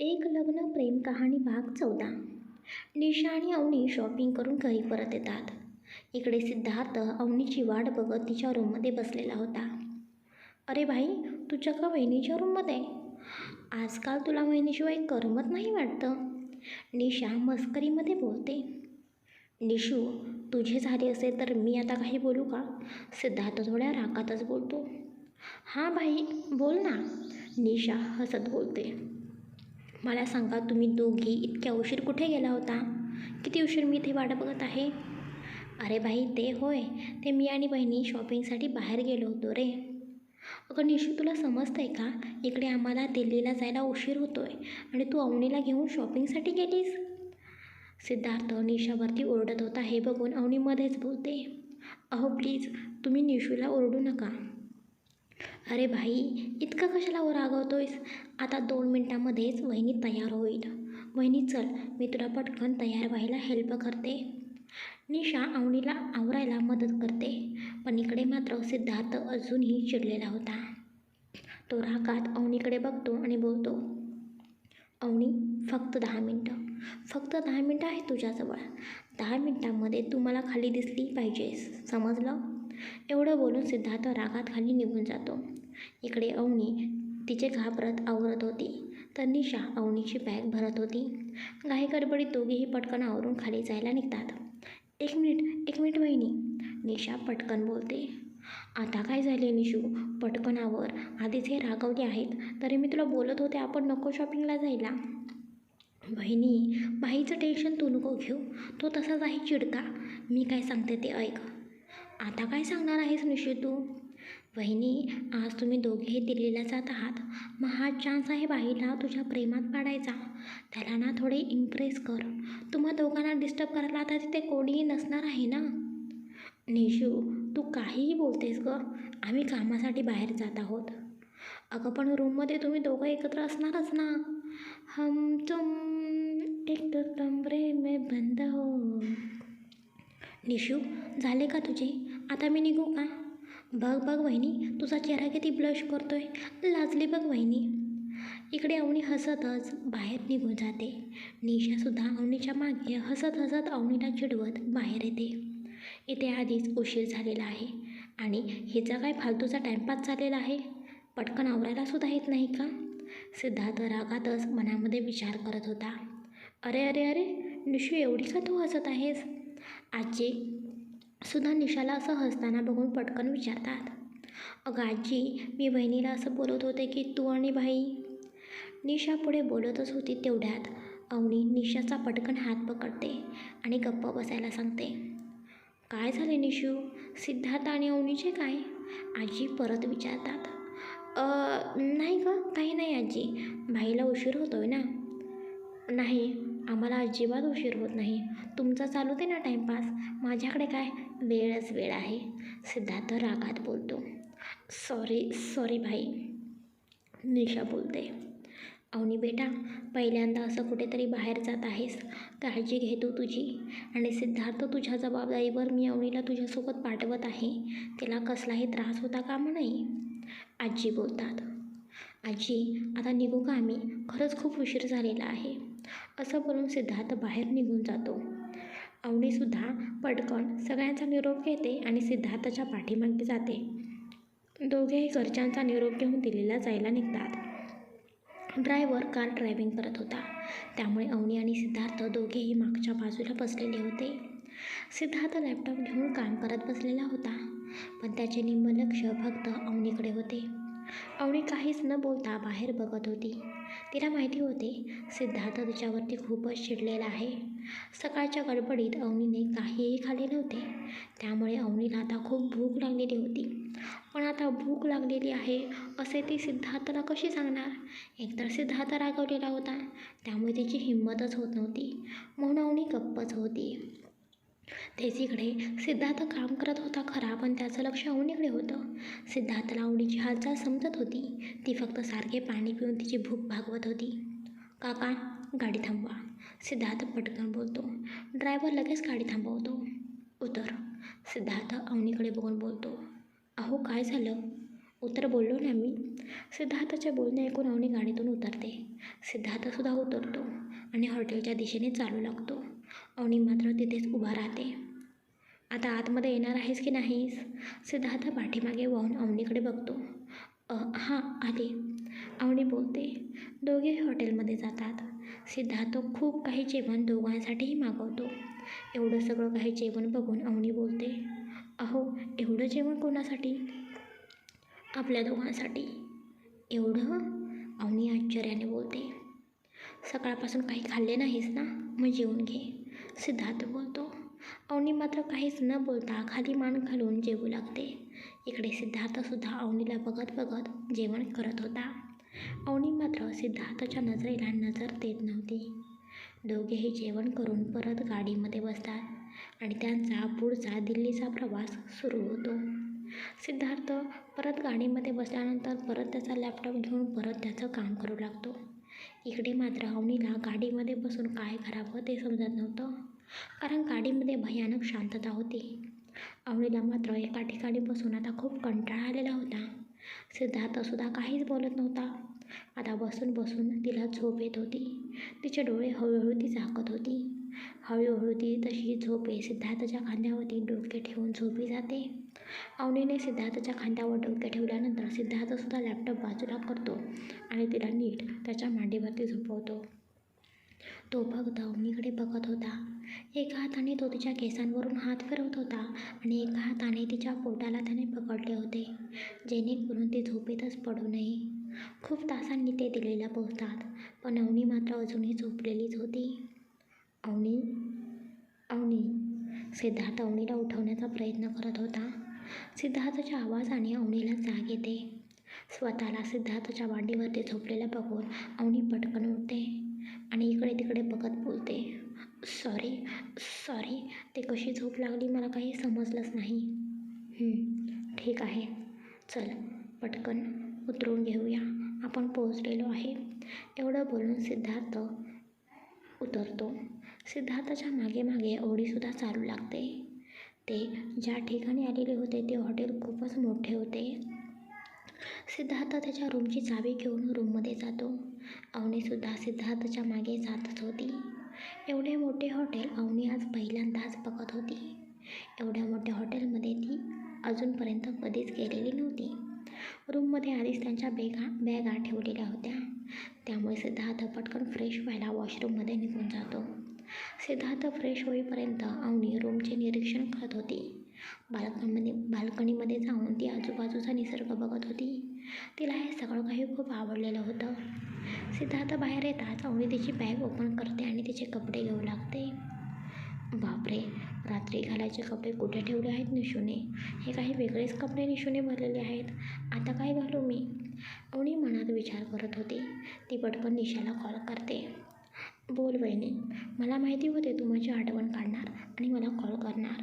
एक लग्न प्रेम कहाणी भाग चौदा. निशा आणि अवनी शॉपिंग करून घरी परत येतात. इकडे सिद्धार्थ अवनीची वाट बघत तिच्या रूममध्ये बसलेला होता. अरे भाई तुझ्या का वहिनीच्या रूममध्ये आजकाल तुला वहिनीशिवाय करमत नाही वाटतं? निशा मस्करीमध्ये बोलते. निशू तुझे झाले असेल तर मी आता काही बोलू का? सिद्धार्थ थोड्या रागातच बोलतो. हां भाई बोल ना. निशा हसत बोलते. मला सांगा तुम्ही दोघी इतक्या उशीर कुठे गेला होता? किती उशीर मी इथे वाट बघत आहे? अरे भाई ते होय. ते मी आणि बहिणी शॉपिंगसाठी बाहेर गेलो होतो रे. अगं निशू तुला समजतं आहे का? इकडे आम्हाला दिल्लीला जायला उशीर होतो आहे आणि तू अवनीला घेऊन शॉपिंगसाठी गेलीस? सिद्धार्थ निशावरती ओरडत होता. हे बघून अवनीमध्येच बोलते. अहो प्लीज तुम्ही निशूला ओरडू नका. अरे भाई इतकं कशाला वर रागवतोयस आता दोन मिनटामध्येच वहिनी तयार होईल. वहिनी चल मी तुला पटकन तयार व्हायला हेल्प करते. निशा अवनीला आवरायला मदत करते. पण इकडे मात्र सिद्धार्थ अजूनही चिडलेला होता. तो रागात अवनीकडे बघतो आणि बोलतो अवनी फक्त दहा मिनटं. फक्त दहा मिनटं आहे तुझ्याजवळ. दहा मिनटामध्ये तू मला खाली दिसली पाहिजेस. समजलं? एवढं बोलून सिद्धार्थ रागात खाली निघून जातो. इकडे अवनी तिचे घाबरत आवरत होती. तर निशा अवनीची बॅग भरत होती. घाई गडबडीत दोघेही पटकन आवरून खाली जायला निघतात. एक मिनिट एक मिनिट वहिनी. निशा पटकन बोलते. आता काय झाले निशू? पटकनावर आधीच हे रागवले आहेत. तरी मी तुला बोलत होते आपण नको शॉपिंगला जायला. बहिणी बाईचं टेन्शन तू नको घेऊ. तो तसाच आहे चिडका. मी काय सांगते ते ऐक. आता काय सांगणार आहेस निशू तू? वहिनी आज तुम्ही दोघेही दिल्लीला जात आहात. मग हा चान्स आहे बाईला तुझ्या प्रेमात पाडायचा. त्याला ना थोडे इम्प्रेस कर. तुम्हा दोघांना डिस्टर्ब करायला आता तिथे कोणीही नसणार आहे ना? निशू तू काहीही बोलतेस ग. आम्ही कामासाठी बाहेर जात आहोत. अगं पण रूममध्ये तुम्ही दोघं एकत्र असणारच ना? हम तुम एक कमरे में बंद हो. निशू झाले का तुझे? आता मी निघू का? बघ बघ वहिनी तुझा चेहरा किती ब्लश करतोय. लाजली बघ वहिनी. इकडे अवनी हसतच बाहेर निघून जाते. निशासुद्धा अवनीच्या मागे हसत हसत अवनीला चिडवत बाहेर येते. इथे आधीच उशीर झालेला आहे आणि हिचा काय फालतूचा टाईमपास झालेला आहे? पटकन आवरायलासुद्धा येत नाही का? सिद्धार्थ रागातच मनामध्ये विचार करत होता. अरे अरे अरे निशू एवढी का तू हसत आहेस? आजी सुद्धा निशाला असं हसताना बघून पटकन विचारतात अगं आजी मी बहिणीला असं बोलत होते की तू आणि भाई? निशा पुढे बोलतच होती तेवढ्यात. अवनी निशाचा पटकन हात पकडते आणि गप्प बसायला सांगते काय झाले निशू? सिद्धार्थ आणि अवनीचे काय? आजी परत विचारतात नाही ग काही नाही आजी. भाईला उशीर होतोय ना. नाही आम्हाला अजिबात उशीर होत नाही. तुमचा चालू दे ना टाईमपास माझ्याकडे काय? वेळच वेळ आहे. सिद्धार्थ रागात बोलतो. सॉरी सॉरी भाई. निशा बोलते. अवनी बेटा पहिल्यांदा असं कुठेतरी बाहेर जात आहेस? काळजी घेतो तुझी. आणि सिद्धार्थ तुझ्या जबाबदारीवर मी अवनीला तुझ्यासोबत पाठवत आहे. तिला कसलाही त्रास होता कामा नाही आजी बोलतात. आजी आता निघू का आम्ही? खरंच खूप उशीर झालेला आहे. असं बोलून सिद्धार्थ बाहेर निघून जातो. अवनीसुद्धा पटकन सगळ्यांचा निरोप घेते आणि सिद्धार्थच्या पाठीमागे जाते. दोघेही घरच्यांचा निरोप घेऊन दिल्लीला जायला निघतात. ड्रायव्हर कार ड्रायव्हिंग करत होता. त्यामुळे अवनी आणि सिद्धार्थ दोघेही मागच्या बाजूला बसलेले होते. सिद्धार्थ लॅपटॉप घेऊन काम करत बसलेला होता. पण त्याचे निम्म लक्ष फक्त अवनीकडे होते. अवनी काहीच न बोलता बाहेर बघत होती. तिला माहिती होते सिद्धार्थ तिच्यावरती खूपच चिडलेला आहे. सकाळच्या गडबडीत अवनीने काहीही खाल्ले नव्हते. त्यामुळे अवनीला आता खूप भूक लागलेली होती. पण आता भूक लागलेली आहे असे ती सिद्धार्थला कशी सांगणार? एकतर सिद्धार्थ रागवलेला होता त्यामुळे तिची हिंमतच होत नव्हती. म्हणून अवनी गप्पच होती. तेच इकडे सिद्धार्थ काम करत होता खरा पण त्याचं लक्ष अवनीकडे होतं. सिद्धार्थला अवनीची हालचाल समजत होती. ती फक्त सारखे पाणी पिऊन तिची भूक भागवत होती. काका गाडी थांबवा. सिद्धार्थ पटकन बोलतो. ड्रायव्हर लगेच गाडी थांबवतो. उतर. सिद्धार्थ अवनीकडे बघून बोलतो. अहो काय झालं? उतर बोललो ना मी. सिद्धार्थच्या बोलणे ऐकून अवनी गाडीतून उतरते. सिद्धार्थसुद्धा उतरतो आणि हॉटेलच्या दिशेने चालू लागतो. अवनी मात्र तिथेच उभा राहते. आता आतमध्ये येणार आहेस की नाहीस? सिद्धार्थ पाठीमागे वाहून अवनीकडे बघतो. हां आले. अवणी बोलते दोघे हॉटेलमध्ये जातात. सिद्धार्थ खूप काही जेवण दोघांसाठीही मागवतो. एवढं सगळं काही जेवण बघून अवनी बोलते अहो एवढं जेवण कोणासाठी? आपल्या दोघांसाठी. एवढं? अवनी आश्चर्याने बोलते. सकाळपासून काही खाल्ले नाहीस ना? मग जेवून घे. सिद्धार्थ बोलतो अवनी मात्र काहीच न बोलता खाली मान घालून जेवू लागते. इकडे सिद्धार्थसुद्धा अवनीला बघत बघत जेवण करत होता. अवनी मात्र सिद्धार्थच्या नजरेला नजर देत नव्हती. दोघेही जेवण करून परत गाडीमध्ये बसतात आणि त्यांचा पुढचा दिल्लीचा प्रवास सुरू होतो. सिद्धार्थ परत गाडीमध्ये बसल्यानंतर परत त्याचा लॅपटॉप घेऊन परत त्याचं काम करू लागतो. इकडे मात्र अवनीला गाडीमध्ये बसून काय करावं ते समजत नव्हतं. कारण गाडीमध्ये भयानक शांतता होती. अवनीला मात्र एका ठिकाणी बसून आता खूप कंटाळा आलेला होता. सिद्धार्थसुद्धा काहीच बोलत नव्हता. आता बसून बसून तिला झोप येत होती. तिचे डोळे हळूहळू ती झाकत होती. हळूहळू ती तशी झोपे सिद्धार्थच्या खांद्यावरती डोके ठेवून झोपी जाते. अवनीने सिद्धार्थच्या खांद्यावर डोके ठेवल्यानंतर सिद्धार्थसुद्धा लॅपटॉप बाजूला करतो आणि तिला नीट त्याच्या मांडीवरती झोपवतो. तो फक्त अवनीकडे बघत होता. एका हाताने तो तिच्या केसांवरून हात फिरवत होता आणि एका हाताने तिच्या पोटाला त्याने पकडले होते. जेणेकरून ती झोपेतच पडू नये. खूप तासांनी ते दिल्लीला पोहोचतात पण अवनी मात्र अजूनही झोपलेलीच होती. अवनी अवनी सिद्धार्थ अवनीला उठवण्याचा प्रयत्न करत होता. सिद्धार्थच्या आवाजाने अवनीला जाग येते. स्वतःला सिद्धार्थच्या मांडीवरती झोपलेला बघून अवनी पटकन उठते आणि इकडे तिकडे बघत बोलते. सॉरी सॉरी ते कशी झोप लागली मला काही समजलंच नाही. ठीक आहे. चल पटकन. उतरून घेऊया. आपण पोहोचलेलो आहे. एवढं बोलून सिद्धार्थ उतरतो. सिद्धार्थच्या मागे मागे ओढीसुद्धा चालू लागते. ते ज्या ठिकाणी आलेले होते ते हॉटेल खूपच मोठे होते. सिद्धार्थ त्याच्या रूमची चावी घेऊन रूममध्ये जातो. अवनीसुद्धा सिद्धार्थच्या मागे जातच होती. एवढे मोठे हॉटेल अवनी आज पहिल्यांदाच बघत होती. एवढ्या मोठ्या हॉटेलमध्ये ती अजूनपर्यंत कधीच गेलेली नव्हती. रूममध्ये आधीच त्यांच्या बेगा बॅगा ठेवलेल्या होत्या. त्यामुळे सिद्धार्थ पटकन फ्रेश व्हायला वॉशरूममध्ये निघून जातो. सिद्धार्थ फ्रेश होईपर्यंत अवनी रूमचे निरीक्षण करत होती. बाल्कनीमध्ये बाल्कनीमध्ये जाऊन ती आजूबाजूचा निसर्ग बघत होती. तिला हे सगळं काही खूप आवडलेलं होतं. सिद्धार्थ बाहेर येताच अवनी तिची बॅग ओपन करते आणि तिचे कपडे घेऊ लागते. बापरे रात्री घालायचे कपडे कुठे ठेवले आहेत निशूने? हे काही वेगळेच कपडे निशूने भरलेले आहेत. आता काय घालू मी? अवनी मनात विचार करत होती. ती पटकन निशाला कॉल करते. बोल वहिनी मला माहिती होते तू माझी आठवण काढणार आणि मला कॉल करणार.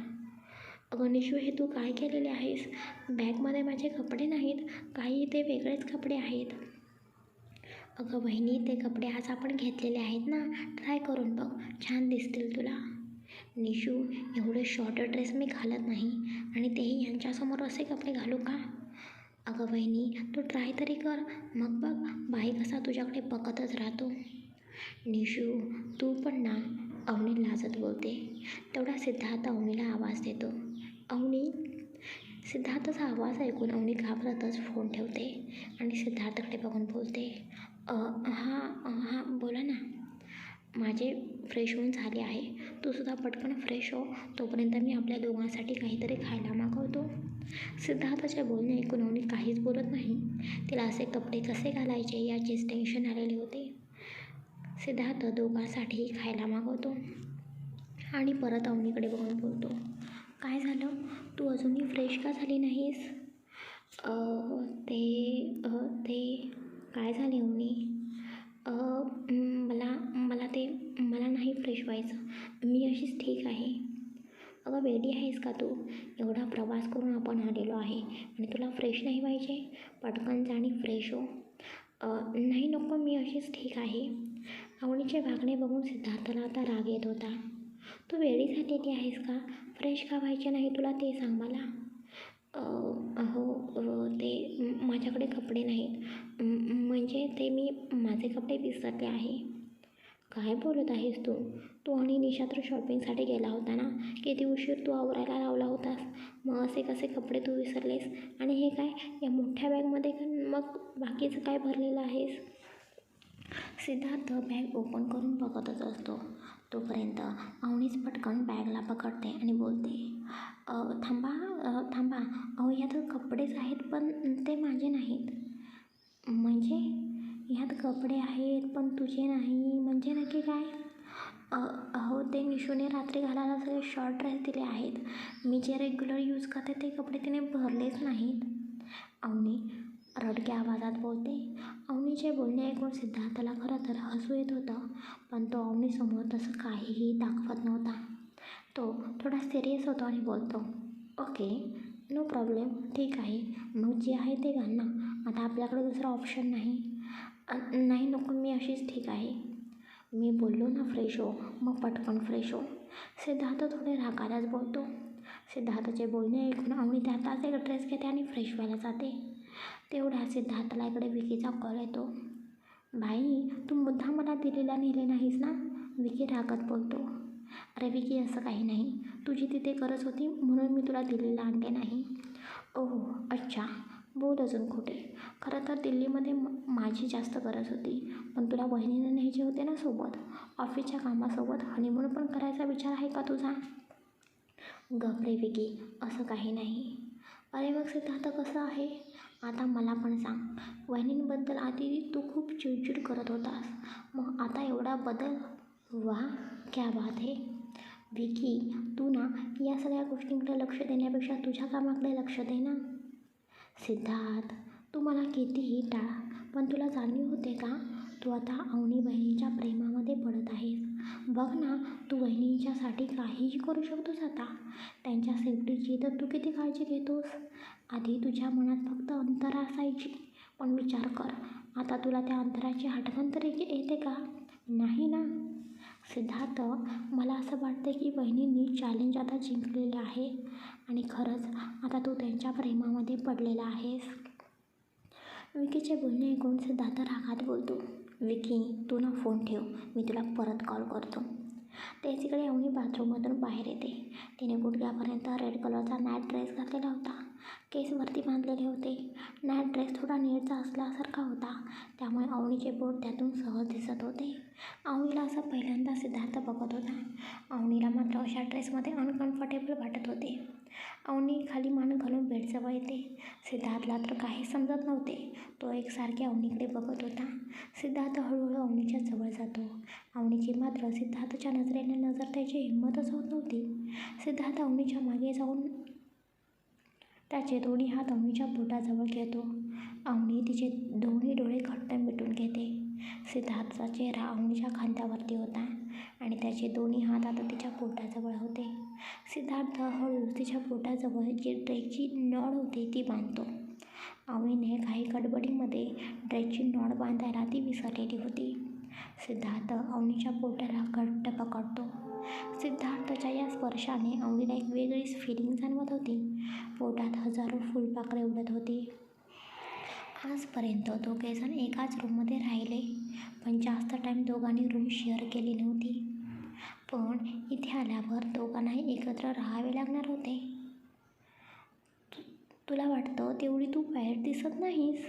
अगं निशू हे तू काय केलेले आहेस? बॅगमध्ये माझे कपडे नाहीत. काही ते वेगळेच कपडे आहेत. अगं बहिणी ते कपडे आज आपण घेतलेले आहेत ना? ट्राय करून बघ. छान दिसतील तुला. निशू एवढे शॉर्ट ड्रेस मी घालत नाही. आणि तेही यांच्यासमोर असे कपडे घालू का? अगं बहिणी तू ट्राय तरी कर. मग बघ बाई कसा तुझ्याकडे बघतच राहतो. निशू तू पण ना अवनी लाजत बोलते. तेवढा सिद्धार्थ अवनीला आवाज देतो. अवनी? सिद्धार्थचा आवाज ऐकून अवनी घाबरतच फोन ठेवते आणि सिद्धार्थकडे बघून बोलते. हां हां बोला ना. माझे फ्रेश होऊन झाले आहे. तू सुद्धा पटकन फ्रेश हो. तोपर्यंत मी आपल्या दोघांसाठी काहीतरी खायला मागवतो. सिद्धार्थाचे बोलणे ऐकून अवनी काहीच बोलत नाही. तिला असे कपडे कसे घालायचे याचेच टेन्शन आलेले होते. सिद्धार्थ दोघांसाठी खायला मागवतो. आणि परत अवनीकडे बघून बोलतो काय झालं? तू अजूनही फ्रेश का झाली नाहीस? ते ते काय झाले अवनी मला मला ते मला नाही फ्रेश व्हायचं मी अशीच ठीक आहे. अगं वेडी आहेस का तू? एवढा प्रवास करून आपण आलेलो आहे. आणि तुला फ्रेश नाही पाहिजे पटकन जा आणि फ्रेश हो. नाही नको मी अशीच ठीक आहे. आवडीचे वागणे बघून सिद्धार्थला आता राग येत होता. तू वेळी झालेली आहेस का? फ्रेश का व्हायचे नाही तुला ते सांग मला. अहो ते माझ्याकडे कपडे नाहीत. म्हणजे ते मी माझे कपडे विसरले आहे. काय बोलत आहेस तू? तू आणि निशा तर शॉपिंगसाठी गेला होता ना? किती उशीर तू आवरायला लावला होतास? मग असे कसे कपडे तू विसरलेस? आणि हे काय या मोठ्या बॅगमध्ये का- मग बाकीचं काय भरलेलं आहेस? सिद्धार्थ बॅग ओपन करून बघतच असतो. तोपर्यंत अवनीच पटकन बॅगला पकडते आणि बोलते थांबा थांबा. अहो यात कपडेच आहेत पण ते माझे नाहीत. म्हणजे? ह्यात कपडे आहेत पण तुझे नाही. म्हणजे नक्की काय? अ, अहो ते निशूने रात्री घालायला सगळे शॉर्ट ड्रेस दिले आहेत. मी जे रेग्युलर यूज करते ते कपडे तिने भरलेच नाहीत. अवनी रडक्या आवाजात बोलते. अवनीचे बोलणे ऐकून सिद्धार्थला खरं तर हसू येत होतं पण तो अवनीसमोर तसं काहीही दाखवत नव्हता. तो थोडा सिरियस होतो आणि बोलतो ओके नो प्रॉब्लेम ठीक आहे. मग जे आहे ते घाल ना. आता आपल्याकडे दुसरा ऑप्शन नाही. नाही नको मी अशीच ठीक आहे. मी बोललो ना फ्रेश हो मग पटकन फ्रेश. हो सिद्धार्थ थोडे रागालाच बोलतो. सिद्धार्थचे बोलणे ऐकून अवनी त्यातच एक ड्रेस घेते आणि फ्रेश व्हायला जाते. तेवढ्या सिद्धार्थला इकडे विकीचा कॉल येतो. बाई तू मुद्दा मला दिलेला नेले नाहीस ना? विकी रागत बोलतो. अरे विकी असं काही नाही. तुझी तिथे गरज होती म्हणून मी तुला दिल्लीला आणले नाही. ओह अच्छा. बोल अजून कुठे खरं तर दिल्लीमध्ये म माझी जास्त गरज होती. पण तुला वहिनीनं न्यायचे होते ना सोबत? ऑफिसच्या कामासोबत? हनीमून पण करायचा विचार आहे का तुझा? गप रे विकी असं काही नाही. अरे मग सिद्धार्थ कसं आहे? आता मला पण सांग. वहिनींबद्दल आधी तू खूप चिडचिड करत होतास. मग आता एवढा बदल? वा क्या बात आहे विकी तू ना या सगळ्या गोष्टींकडे लक्ष देण्यापेक्षा तुझ्या कामाकडे लक्ष दे ना. सिद्धार्थ तू मला कितीही टाळ पण तुला जाणीव होते का? तू आता अवनी बहिणीच्या प्रेमामध्ये पडत आहेस. बघ ना तू वहिनींच्यासाठी काहीही करू शकतोस आता. त्यांच्या सेफ्टीची तर तू किती काळजी घेतोस? आधी तुझ्या मनात फक्त अंतरा असायची. पण विचार कर आता तुला त्या अंतराची आठवण तरी येते का? नाही ना. सिद्धार्थ मला असं वाटतं की बहिणींनी चॅलेंज आता जिंकलेले आहे. आणि खरंच आता तू त्यांच्या प्रेमामध्ये पडलेला आहेस. विकीचे बोलणे ऐकून सिद्धार्थ रागात बोलतो. विकी तू ना फोन ठेव. मी तुला परत कॉल करतो. तेच इकडे अवनी बाथरूममधून बाहेर येते. तिने गुडघ्यापर्यंत रेड कलरचा नॅट ड्रेस घातलेला होता. केस वरती बांधलेले होते. नॅट ड्रेस थोडा नीटचा असल्यासारखा होता. त्यामुळे अवनीचे बोट त्यातून सहज दिसत होते. अवनीला असं पहिल्यांदा सिद्धार्थ बघत होता. अवनीला मात्र अशा ड्रेसमध्ये अनकम्फर्टेबल वाटत होते. अवनी खाली मान घालून बेडजवळ येते. सिद्धार्थला तर काही समजत नव्हते. तो एकसारखे अवनीकडे बघत होता. सिद्धार्थ हळूहळू अवनीच्या जवळ जातो. अवनीची मात्र सिद्धार्थच्या नजरेने नजर त्याची हिंमतच होत नव्हती. सिद्धार्थ अवनीच्या मागे जाऊन त्याचे दोन्ही हात अवनीच्या पोटाजवळ घेतो. अवनी तिचे दोन्ही डोळे घट्ट मिटून घेते. सिद्धार्थचा चेहरा अवनीच्या खांद्यावरती होता आणि त्याचे दोन्ही हात आता तिच्या पोटाजवळ होते. सिद्धार्थ हळू तिच्या पोटाजवळ जी ड्रेसची नळ होती ती बांधतो. अवनीने काही गडबडीमध्ये ड्रेसची नळ बांधायला ती विसरलेली होती. सिद्धार्थ अवनीच्या पोटाला घट्ट पकडतो. सिद्धार्थच्या या स्पर्शाने अंगीला एक वेगळीच फिलिंग जाणवत होती. पोटात हजारो फुलपाखरे उडत होती. आजपर्यंत दोघेजण एकाच रूममध्ये राहिले पण जास्त टाईम दोघांनी रूम शेअर केली नव्हती. पण इथे आल्यावर दोघांनाही एकत्र राहावे लागणार होते. तु- तुला वाटतं तेवढी तू वाईट दिसत नाहीस?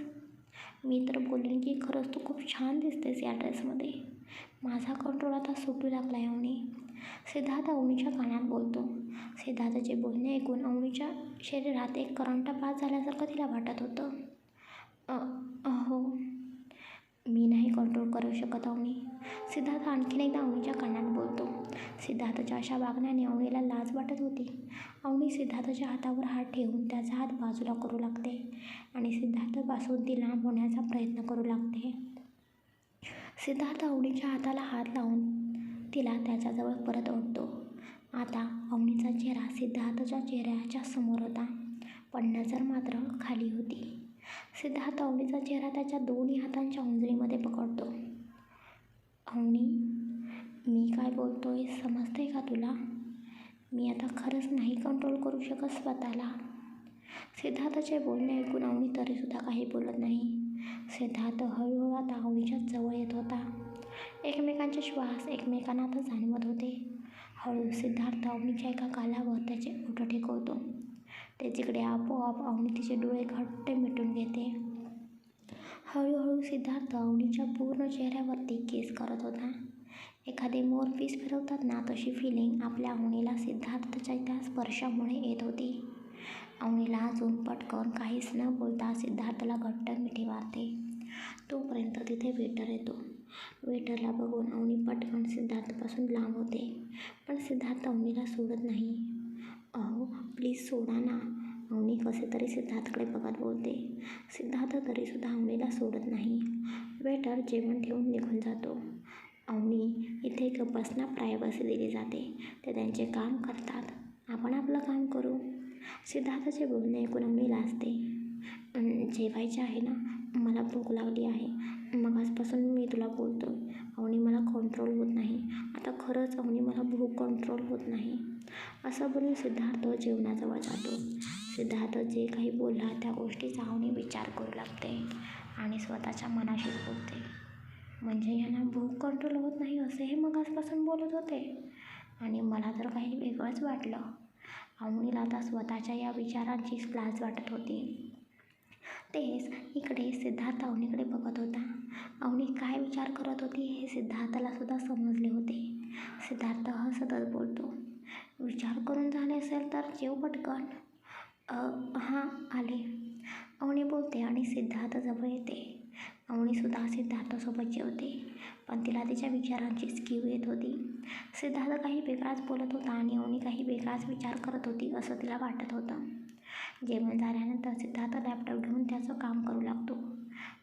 मी तर बोलेन की खरंच तू खूप छान दिसतेस या ड्रेसमध्ये माझा कंट्रोल आता सुटू लागला आहे अवनी सिद्धार्थ अवनीच्या कानात बोलतो. सिद्धार्थचे बोलणे ऐकून अवनीच्या शरीरात एक करंट पास झाल्यासारखं तिला वाटत होतं. हो. अहो मी नाही कंट्रोल करू शकत अवनी सिद्धार्थ आणखीन एकदा अवनीच्या कानात बोलतो. सिद्धार्थच्या अशा वागण्याने अवनीला लाज वाटत होती. अवनी सिद्धार्थच्या हातावर हात ठेवून त्याचा हात बाजूला करू लागते आणि सिद्धार्थपासून ती लांब होण्याचा प्रयत्न करू लागते. सिद्धार्थ अवनीच्या हाताला हात लावून तिला त्याच्याजवळ परत ओढतो. आता अवनीचा चेहरा सिद्धार्थच्या चेहऱ्याच्या समोर होता. पण नजर मात्र खाली होती. सिद्धार्थ अवनीचा चेहरा त्याच्या दोन्ही हातांच्या उंजळीमध्ये पकडतो. अवनी मी काय बोलतो आहे समजते का तुला? मी आता खरंच नाही कंट्रोल करू शकत स्वतःला. सिद्धार्थचे बोलणे ऐकून अवनी तरीसुद्धा काही बोलत नाही. सिद्धार्थ हळूहळू आता अवनीच्या जवळ येत होता. एकमेकांचे श्वास एकमेकांना आता जाणवत होते. हळू सिद्धार्थ अवनीच्या एका गालावर त्याचे ओठ टेकवतो ते जिकडे आपोआप अवनी तिचे डोळे घट्ट मिटून घेते. हळूहळू सिद्धार्थ अवनीच्या पूर्ण चेहऱ्यावरती केस करत होता. एखादे मोर पीस फिरवतात ना तशी फिलिंग आपल्या अवनीला सिद्धार्थच्या त्या स्पर्शामुळे येत होती. अवनीला अजून पटकन काहीच न बोलता सिद्धार्थला घट्ट मिठी मारते. तोपर्यंत तिथे वेटर येतो. वेटरला बघून अवनी पटकन सिद्धार्थपासून लांब होते. पण सिद्धार्थ अवनीला सोडत नाही. अहो प्लीज सोडा ना. अवनी कसे तरी सिद्धार्थकडे बघत बोलते. सिद्धार्थ तरीसुद्धा अवनीला सोडत नाही. वेटर जेवण ठेवून निघून जातो. अवनी इथे कपल्सना प्रायव्हसी दिली जाते. ते त्यांचे काम करतात. आपण आपलं काम करू. सिद्धार्थचे बोलणे ऐकून मी लाजते. जेवायचे आहे ना मला भूक लागली आहे. मग आजपासून मी तुला बोलतो अवनी मला कंट्रोल होत नाही. आता खरंच अवनी मला भूक कंट्रोल होत नाही. असं बोलून सिद्धार्थ जेवणाजवळ जातो. सिद्धार्थ जे काही बोलला त्या गोष्टीचा अवनी विचार करू लागते आणि स्वतःच्या मनाशीच बोलते. म्हणजे यांना भूक कंट्रोल होत नाही असे हे मग आजपासून बोलत होते. आणि मला तर काही वेगळंच वाटलं. अवनीला आता स्वतःच्या या विचारांचीच लाज वाटत होती. तेच इकडे सिद्धार्थ अवनीकडे बघत होता. अवनी काय विचार करत होती हे सिद्धार्थला सुद्धा समजले होते. सिद्धार्थ हसतच बोलतो विचार करून झाले असेल तर जेव पटकन. हां आले. अवनी बोलते आणि सिद्धार्थ जवळ येते. अवनीसुद्धा सिद्धार्थसोबत जेवते. पण तिला तिच्या विचारांचीच कीव येत होती. सिद्धार्थ काही वेगळाच बोलत होता आणि अवनी काही वेगळाच विचार करत होती असं तिला वाटत होतं. जेवण झाल्यानंतर सिद्धार्थ लॅपटॉप घेऊन त्याचं काम करू लागतो.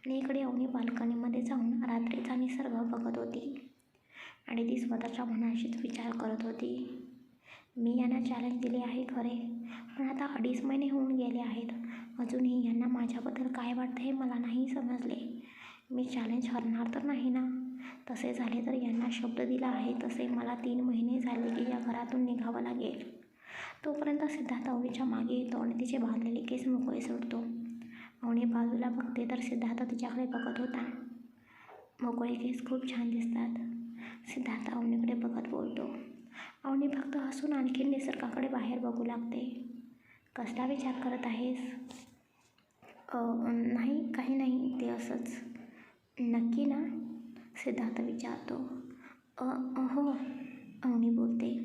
आणि इकडे अवनी बाल्कनीमध्ये जाऊन रात्रीचा निसर्ग बघत होती. आणि ती स्वतःच्या मनाशीच विचार करत होती. मी यांना चॅलेंज दिले आहे खरे पण आता अडीच महिने होऊन गेले आहेत. अजूनही यांना माझ्याबद्दल काय वाटतं हे मला नाही समजले. मी चॅलेंज हरणार तर नाही ना? तसे झाले तर यांना शब्द दिला आहे तसे मला तीन महिने झाले की या घरातून निघावं लागेल. तोपर्यंत सिद्धार्थ अवनीच्या मागे येतो आणि तिचे बांधलेले केस मोकळे सोडतो. अवनी बाजूला बघते तर सिद्धार्थ तिच्याकडे बघत होता. मोकळे केस खूप छान दिसतात. सिद्धार्थ अवनीकडे बघत बोलतो. अवनी फक्त हसून आणखी निसर्गाकडे बाहेर बघू लागते. कसला विचार करत आहेस? नाही काही नाही ते असंच. नक्की ना? सिद्धार्थ विचारतो. "अ, हो अवनी बोलते.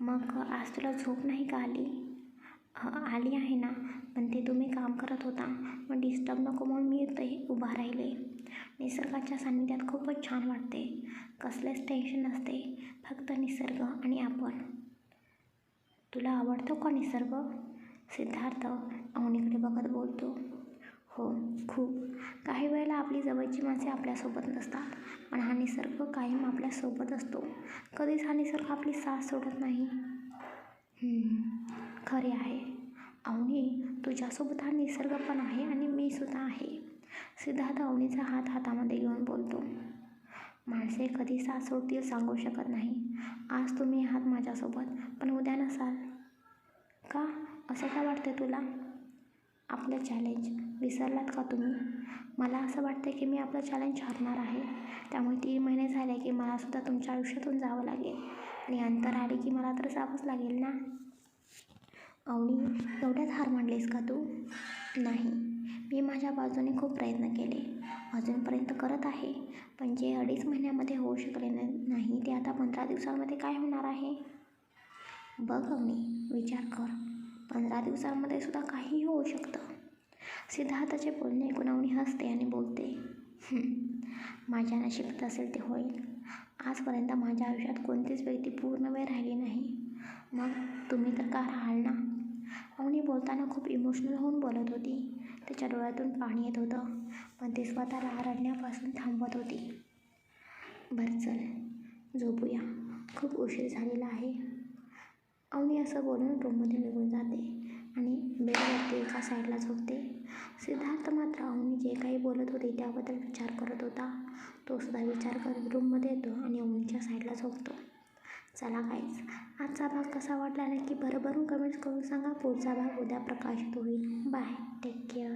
मग आज तुला झोप नाही का आली? आली आहे ना. पण ते तुम्ही काम करत होता. मग डिस्टर्ब नको म्हणून मी ते उभा राहिले. निसर्गाच्या सान्निध्यात खूपच छान वाटते. कसलेच टेन्शन नसते. फक्त निसर्ग आणि आपण. तुला आवडतो का निसर्ग? सिद्धार्थ अवनीकडे बघत बोलतो. हो खूप. काही वेळेला आपली जवळची माणसे आपल्यासोबत नसतात पण हा निसर्ग कायम आपल्यासोबत असतो. कधीच हा निसर्ग आपली साथ सोडत नाही. खरे आहे. अवनी तुझ्यासोबत हा निसर्ग पण आहे आणि मी सुद्धा आहे. सिद्धार्थ अवनीचा हात हातामध्ये घेऊन बोलतो. माणसे कधी साथ सोडतील सांगू शकत नाही. आज तुम्ही आहात माझ्यासोबत पण उद्या नसाल. का? असं का वाटते तुला? आपलं चॅलेंज विसरलात का तुम्ही? मला असं वाटतं की मी आपलं चॅलेंज हरणार आहे. त्यामुळे तीन महिने झाले की मला सुद्धा तुमच्या आयुष्यातून जावं लागेल. आणि अंतर आले की मला तर जावंच लागेल ना? अवनी एवढ्यात हार मांडलीस का तू? नाही. मी माझ्या बाजूने खूप प्रयत्न केले. अजूनपर्यंत करत आहे. पण जे अडीच महिन्यामध्ये होऊ शकले नाही ते आता पंधरा दिवसांमध्ये काय होणार आहे? बघ अवनी विचार कर. पंधरा दिवसांमध्ये सुद्धा काहीही होऊ शकतं. सिद्धार्थाचे बोलणे ऐकून अवनी हसते आणि बोलते. माझ्या नशिबात असेल ते होईल. आजपर्यंत माझ्या आयुष्यात कोणतीच व्यक्ती पूर्ण वेळ राहिली नाही. मग तुम्ही तर का राहाल ना? अवनी बोलताना खूप इमोशनल होऊन बोलत होती. त्याच्या डोळ्यातून पाणी येत होतं पण ती स्वतःला रडण्यापासून थांबवत होती. बरं चल झोपूया. खूप उशीर झालेला आहे. अवनी असं बोलून रूममध्ये निघून जाते. आणि बेडवरती एका साईडला झोपते. सिद्धार्थ मात्र अवनी जे काही बोलत होती त्याबद्दल विचार करत होता. तो सुद्धा विचार करत रूममध्ये येतो आणि अवनीच्या साईडला झोपतो. चला काहीच आजचा भाग कसा वाटला नक्की भरभरून कमेंट्स करून सांगा. पुढचा भाग उद्या प्रकाशित होईल. Bye take care